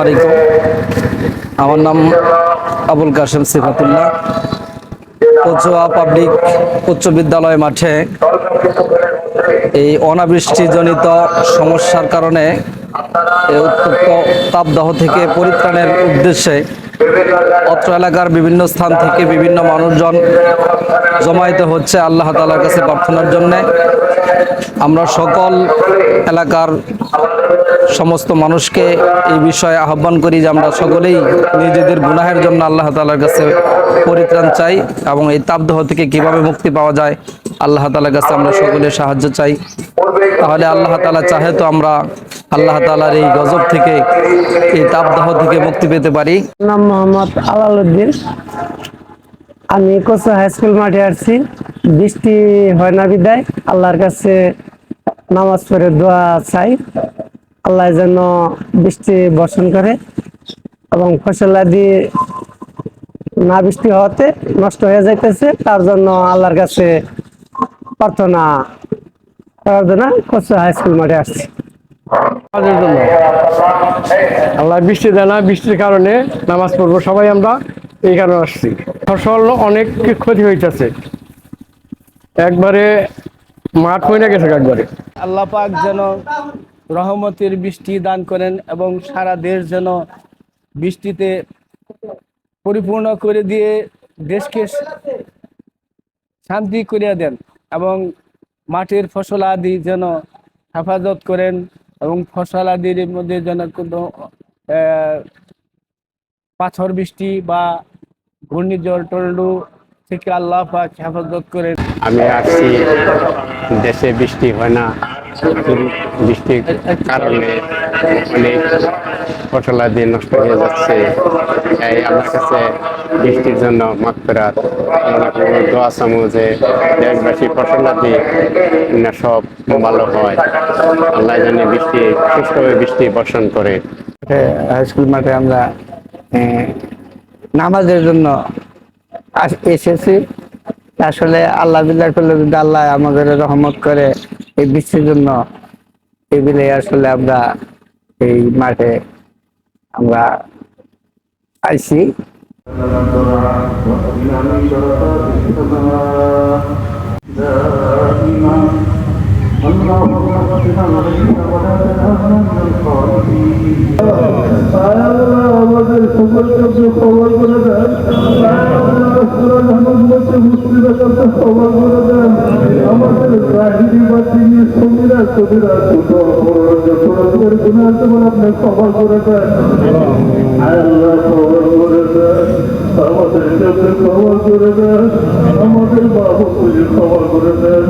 আলাইকুম আমার নাম আবুল কাশেম সিফাতুল্লাহ। কচুয়া পাবলিক উচ্চ বিদ্যালয় মাঠে এই অনাবৃষ্টিজনিত সমস্যার কারণে উত্তপ্ত তাপদাহ থেকে পরিত্রাণের উদ্দেশ্যে অত্র এলাকার বিভিন্ন স্থান থেকে বিভিন্ন মানুষজন জমায়েত হচ্ছে আল্লাহ তালার কাছে প্রার্থনার জন্যে। আমরা সকল এলাকার সমস্ত মানুষকে এই বিষয়ে আহ্বান করি যে আমরা সকলেই নিজেদের গুনাহের জন্য আল্লাহ তালার কাছে পরিত্রাণ চাই এবং এই তাপদাহ থেকে কীভাবে মুক্তি পাওয়া যায় আল্লাহ তালার কাছে আমরা সকলে সাহায্য চাই। তাহলে আল্লাহ তালা চাহে তো আমরা আল্লাহ তালার এই গজব থেকে এই তাপদাহ থেকে মুক্তি পেতে পারি। নাম মোহাম্মদ আলালউদ্দিন। আমি কোচা হাই স্কুল মাঠে আসছি বৃষ্টি হয় না বিদায়। আল্লাহর কাছে নামাজ পড়ে দোয়া চাই। আল্লাহ যেন বৃষ্টি বর্ষণ করে এবং ফসলাদি না বৃষ্টি হওয়াতে নষ্ট হয়ে যাইতেছে, তার জন্য আল্লাহর কাছে প্রার্থনা করার জন্য কোচা হাই স্কুল মাঠে আসছি। কাজের জন্য। আল্লাহ বৃষ্টি দেয় না, বৃষ্টির কারণে নামাজ পড়ব সবাই আমরা, এই কারণে আসছি। ফসল অনেক ক্ষতি হইতেছে। একবারে মাঠ হয়ে না গেছে একবারে। আল্লাহ পাক যেন রহমতের বৃষ্টি দান করেন এবং সারা দেশ যেন বৃষ্টিতে পরিপূর্ণ করে দিয়ে দেশকে শান্তি করিয়া দেন এবং মাটির ফসল আদি যেন হেফাজত করেন। এবং ফসল আদির মধ্যে যেন কোনো পাথর বৃষ্টি বা ঘূর্ণিঝড় টর্নডো থেকে আল্লাহ পাক হেফাজত করে। আমি আসছি দেশে বৃষ্টি হয় না। বৃষ্টির কারণে অনেক ফসলাদি নষ্ট হয়ে যাচ্ছে। তাই আমার কাছে বৃষ্টির জন্য মাকফেরাত দোয়া চামু যে দেশবাসী ফসলাদি সব ভালো হয়। আল্লাহ জানে বৃষ্টি সুস্থভাবে বৃষ্টি বর্ষণ করে। স্কুল মাঠে আমরা নামাজের জন্য এসেছি। আসলে আল্লাহ বিল্লাহ করলে যদি আল্লাহ আমাদের রহমত করে এই বৃষ্টির জন্য এগুলো আসলে আমরা এই মাঠে আমরা আপনি খবর করে দেন। সমিরা ছোট বড় গুণার যেমন আপনি খবর করে দেন আল্লাহ খবর করে দেন কাছে খবর আমাদের বাবু খবর করে দেন।